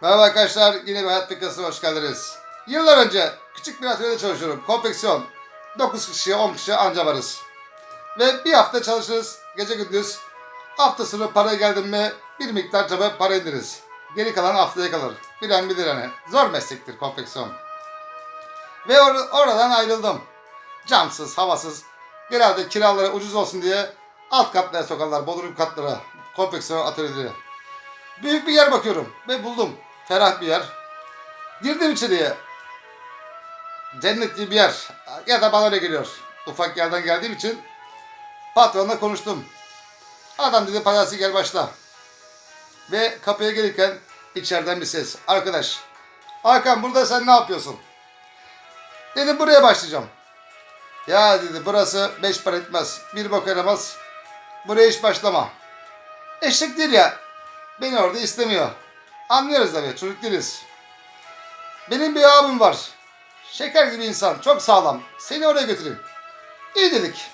Merhaba arkadaşlar, yine bir hayat fikasına hoş geldiniz. Yıllar önce küçük bir atölyede çalışıyorum. Konfeksiyon. 9 kişi, 10 kişi anca varız. Ve bir hafta çalışırız, gece gündüz. Hafta sonu para geldim mi bir miktar çaba para indiririz. Geri kalan haftaya kalır. Bilen bilir hani. Zor meslektir konfeksiyon. Ve or- oradan ayrıldım. Camsız, havasız. Genelde kiraları ucuz olsun diye alt katlara sokarlar, bodrum katlara. Konfeksiyon atölyeleri. Büyük bir yer bakıyorum ve buldum. Ferah bir yer. Girdim içeriye. Cennet gibi bir yer. Ya da bana öyle geliyor. Ufak yerden geldiğim için patronla konuştum. Adam dedi pazartesi gel başla. Ve kapıya gelirken içeriden bir ses. Arkadaş, Hakan burada sen ne yapıyorsun? Dedim buraya başlayacağım. Ya dedi burası beş para etmez. Bir bok yaramaz. Buraya hiç başlama. Eşek değil ya. Beni orada istemiyor. Anlıyoruz tabii çocuk değiliz. Benim bir abim var. Şeker gibi insan. Çok sağlam. Seni oraya götüreyim. İyi dedik.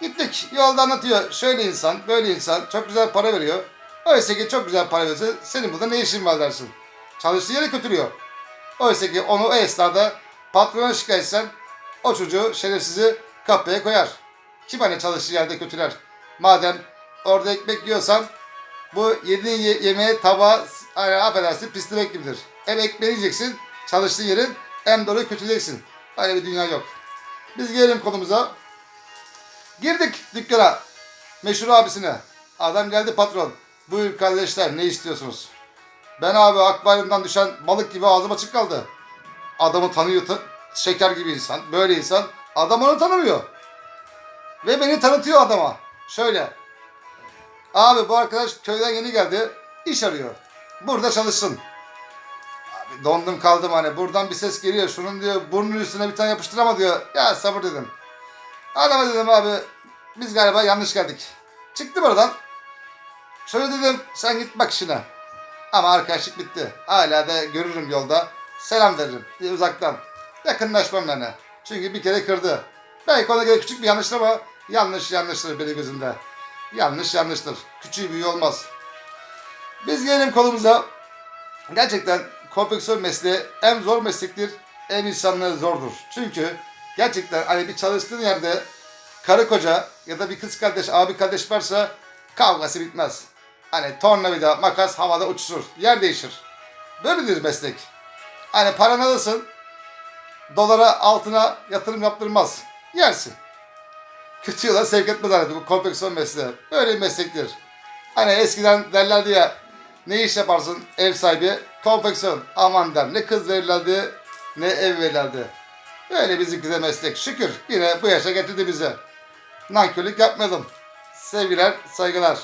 Gittik. Yolda anlatıyor. Şöyle insan, böyle insan. Çok güzel para veriyor. Oysa ki çok güzel para verirse senin burada ne işin var dersin. Çalıştığı yere götürüyor. Oysa ki onu o esnada patrona şikayet etsen o çocuğu şerefsizi kapıya koyar. Kim hani çalıştığı yerde kötüler. Madem orada ekmek yiyorsan bu yediğin ye- yemeğe tabağa hani affedersin pislemek gibidir. Hem ekmeği yiyeceksin, çalıştığın yerin hem de orayı kötüleyeceksin. Öyle bir dünya yok. Biz gelelim konumuza. Girdik dükkana. Meşhur abisine. Adam geldi patron. Buyur kardeşler ne istiyorsunuz? Ben abi akvaryumdan düşen balık gibi ağzım açık kaldı. Adamı tanıyor. ta- şeker gibi insan. Böyle insan. Adam onu tanımıyor. Ve beni tanıtıyor adama. Şöyle. Abi bu arkadaş köyden yeni geldi. İş arıyor. Burada çalışsın. Abi dondum kaldım hani. Buradan bir ses geliyor. Şunun diyor burnunun üstüne bir tane yapıştırama diyor. Ya sabır dedim. Adama dedim abi biz galiba yanlış geldik. Çıktım oradan. Şöyle dedim sen git bak işine. Ama arkadaşlık bitti. Hala da görürüm yolda. Selam veririm uzaktan. Yakınlaşmam yani. Çünkü bir kere kırdı. Belki ona göre küçük bir yanlıştır ama yanlış yanlıştır benim gözümde. Yanlış yanlıştır. Küçüğü büyüğü olmaz. Biz gelelim konumuza. Gerçekten konfeksiyon mesleği hem zor meslektir hem insanlığı zordur. Çünkü gerçekten hani bir çalıştığın yerde karı koca ya da bir kız kardeş, abi kardeş varsa kavgası bitmez. Hani tornavida, makas havada uçuşur. Yer değişir. Böyledir meslek. Hani paranı alırsın, dolara, altına yatırım yaptırmaz. Yersin. Kötü yola sevk etmez hani bu konfeksiyon mesleği. Böyle bir meslektir. Hani eskiden derlerdi ya ne iş yaparsın ev sahibi? Konfeksiyon. Aman der. Ne kız verirlerdi ne ev verirlerdi. Böyle bizimki de meslek. Şükür yine bu yaşa getirdi bize. Nankörlük yapmayalım. Sevgiler, saygılar.